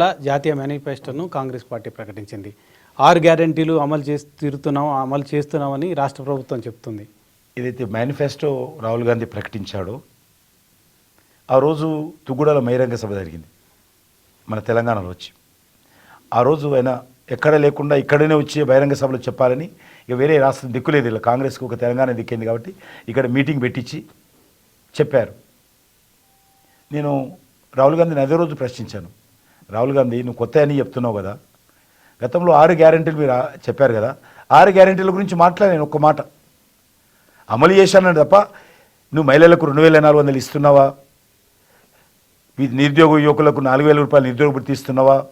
జాతీయ మేనిఫెస్టోను కాంగ్రెస్ పార్టీ ప్రకటించింది. ఆరు గ్యారెంటీలు అమలు చేసి తీరుతున్నాం అమలు చేస్తున్నామని రాష్ట్ర ప్రభుత్వం చెప్తుంది. ఏదైతే మేనిఫెస్టో రాహుల్ గాంధీ ప్రకటించాడో ఆ రోజు తుగ్గుడల బహిరంగ సభ జరిగింది. మన తెలంగాణలో వచ్చి. ఆ రోజు ఆయన ఎక్కడ లేకుండా ఇక్కడనే వచ్చి బహిరంగ సభలో చెప్పాలని ఇక వేరే రాష్ట్రం దిక్కులేదు. ఇలా కాంగ్రెస్కి ఒక తెలంగాణ దిక్కింది కాబట్టి ఇక్కడ మీటింగ్ పెట్టించి చెప్పారు. నేను రాహుల్ గాంధీని అదే రోజు ప్రశ్నించాను. రాహుల్ గాంధీ నువ్వు కొత్త అని చెప్తున్నావు కదా. గతంలో ఆరు గ్యారెంటీలు మీరు చెప్పారు కదా. ఆరు గ్యారెంటీల గురించి మాట్లాడాను ఒక్క మాట. అమలు చేశానని తప్ప నువ్వు మహిళలకు రెండు వేల నాలుగు వందలు ఇస్తున్నావా? నిరుద్యోగ యువకులకు నాలుగు వేల రూపాయలు నిరుద్యోగ భృతి ఇస్తున్నావా?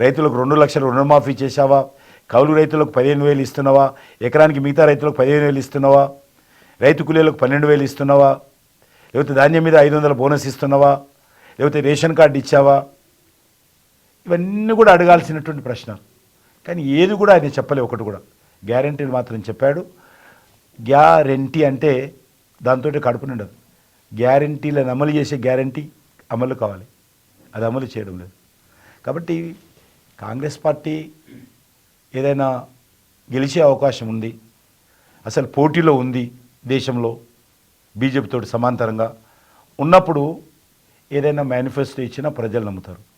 రైతులకు రెండు లక్షలు రుణమాఫీ చేశావా? కౌలు రైతులకు పదిహేను వేలు ఇస్తున్నావా? ఎకరానికి మిగతా రైతులకు పదిహేను వేలు ఇస్తున్నావా? రైతు కూలీలకు పన్నెండు వేలు ఇస్తున్నావా? లేకపోతే ధాన్యం మీద ఐదు వందల బోనస్ ఇస్తున్నావా? లేకపోతే రేషన్ కార్డు ఇచ్చావా? ఇవన్నీ కూడా అడగాల్సినటువంటి ప్రశ్నలు కానీ ఏది కూడా ఆయన చెప్పలే ఒకటి కూడా. గ్యారంటీలు మాత్రం చెప్పాడు. గ్యారంటీ అంటే దాంతో కడుపు నిండదు. గ్యారంటీలను అమలు చేసే గ్యారంటీ అమలు కావాలి. అది అమలు చేయడం లేదు. కాబట్టి కాంగ్రెస్ పార్టీ ఏదైనా గెలిచే అవకాశం ఉంది. అసలు పోటీలో ఉంది దేశంలో బీజేపీతో సమాంతరంగా. ఉన్నప్పుడు ఏదైనా మేనిఫెస్టో ఇచ్చినా ప్రజలు నమ్ముతారు.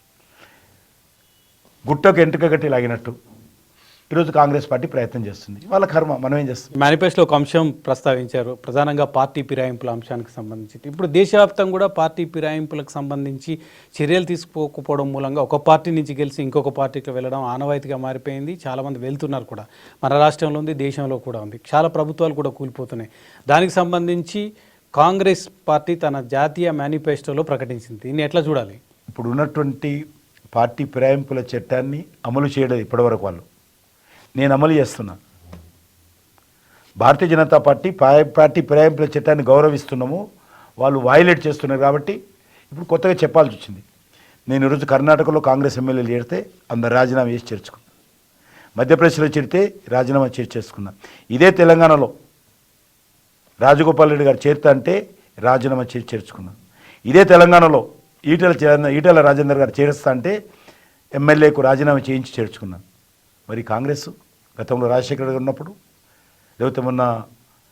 గుట్టకు ఎంటుక గట్టి లాగినట్టు. ఈరోజు కాంగ్రెస్ పార్టీ ప్రయత్నం చేస్తుంది. వాళ్ళ కర్మ మనం ఏం చేస్తాం? మేనిఫెస్టోలో ఒక అంశం ప్రస్తావించారు. ప్రధానంగా పార్టీ ఫిరాయింపుల అంశానికి సంబంధించి ఇప్పుడు దేశవ్యాప్తంగా కూడా పార్టీ ఫిరాయింపులకు సంబంధించి చర్యలు తీసుకోకపోవడం మూలంగా ఒక పార్టీ నుంచి గెలిచి ఇంకొక పార్టీకి వెళ్ళడం ఆనవాయితీగా మారిపోయింది. చాలామంది వెళ్తున్నారు కూడా. మన రాష్ట్రంలో ఉంది దేశంలో కూడా ఉంది. చాలా ప్రభుత్వాలు కూడా కూలిపోతున్నాయి. దానికి సంబంధించి కాంగ్రెస్ పార్టీ తన జాతీయ మేనిఫెస్టోలో ప్రకటించింది. దీన్ని ఎట్లా చూడాలి? ఇప్పుడు ఉన్నటువంటి పార్టీ ఫిరాయింపుల చట్టాన్ని అమలు చేయడం ఇప్పటివరకు వాళ్ళు. నేను అమలు చేస్తున్నా. భారతీయ జనతా పార్టీ పార్టీ ఫిరాయింపుల చట్టాన్ని గౌరవిస్తున్నాము. వాళ్ళు వైలేట్ చేస్తున్నారు కాబట్టి ఇప్పుడు కొత్తగా చెప్పాల్సి వచ్చింది. నేను ఈరోజు కర్ణాటకలో కాంగ్రెస్ ఎమ్మెల్యేలు చేరితే అందరు రాజీనామా చేసి చేర్చుకున్నా. మధ్యప్రదేశ్లో చేరితే రాజీనామా చేసి చేసుకున్నా ఇదే తెలంగాణలో రాజగోపాల్ రెడ్డి గారు చేరుతా అంటే రాజీనామా చేసి చేర్చుకున్నాను ఇదే తెలంగాణలో ఈటెల చే- ఈటెల రాజేందర్ గారు చేరుస్తా అంటే ఎమ్మెల్యేకు రాజీనామా చేయించి చేర్చుకున్నాను. మరి కాంగ్రెస్ గతంలో రాజశేఖర గారు ఉన్నప్పుడు లేకపోతే మొన్న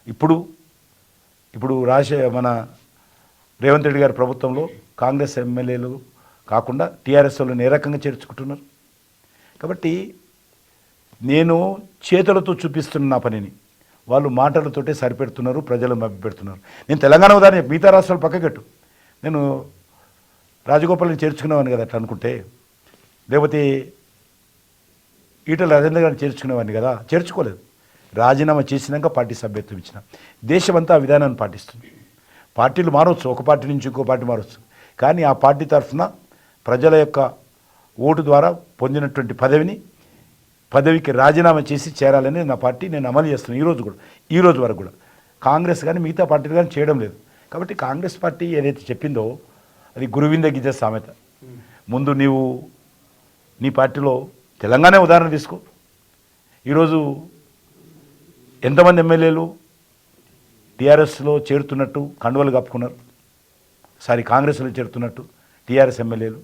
ఇప్పుడు ఇప్పుడు రాజశే మన రేవంత్ రెడ్డి గారి ప్రభుత్వంలో కాంగ్రెస్ ఎమ్మెల్యేలు కాకుండా టీఆర్ఎస్ వాళ్ళని ఏ రకంగా చేర్చుకుంటున్నారు? కాబట్టి నేను చేతులతో చూపిస్తున్న నా పనిని వాళ్ళు మాటలతోటే సరిపెడుతున్నారు ప్రజలు మభ్యపెడుతున్నారు నేను తెలంగాణ ఉదాహరణ మిగతా రాష్ట్రాలు పక్కకెట్టు. నేను రాజగోపాల్ని చేర్చుకునేవాడిని కదా అట్లా అనుకుంటే లేకపోతే ఈటల రాజేంద్ర గారిని చేర్చుకునేవాడిని కదా చేర్చుకోలేదు. రాజీనామా చేసినాక పార్టీ సభ్యత్వం ఇచ్చిన. దేశమంతా ఆ విధానాన్ని పాటిస్తుంది. పార్టీలు మారవచ్చు ఒక పార్టీ నుంచి ఇంకో పార్టీ మారవచ్చు కానీ ఆ పార్టీ తరఫున ప్రజల యొక్క ఓటు ద్వారా పొందినటువంటి పదవిని పదవికి రాజీనామా చేసి చేరాలని నా పార్టీ నేను అమలు చేస్తున్నాను ఈరోజు కూడా ఈరోజు వరకు కూడా. కాంగ్రెస్ కానీ మిగతా పార్టీలు కానీ చేయడం లేదు. కాబట్టి కాంగ్రెస్ పార్టీ ఏదైతే చెప్పిందో అది గురువింద గిజ సామెత. ముందు నీవు నీ పార్టీలో తెలంగాణ ఉదాహరణ తీసుకో. ఈరోజు ఎంతమంది ఎమ్మెల్యేలు టీఆర్ఎస్లో చేరుతున్నట్టు కండువలు కప్పుకున్నారు. సారీ కాంగ్రెస్లో చేరుతున్నట్టు టీఆర్ఎస్ ఎమ్మెల్యేలు.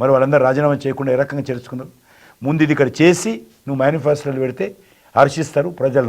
మరి వాళ్ళందరూ రాజీనామా చేయకుండా ఏ రకంగా చేర్చుకున్నారు? ముందు ఇది ఇక్కడ చేసి నువ్వు మేనిఫెస్టోలు పెడితే హర్షిస్తారు ప్రజలు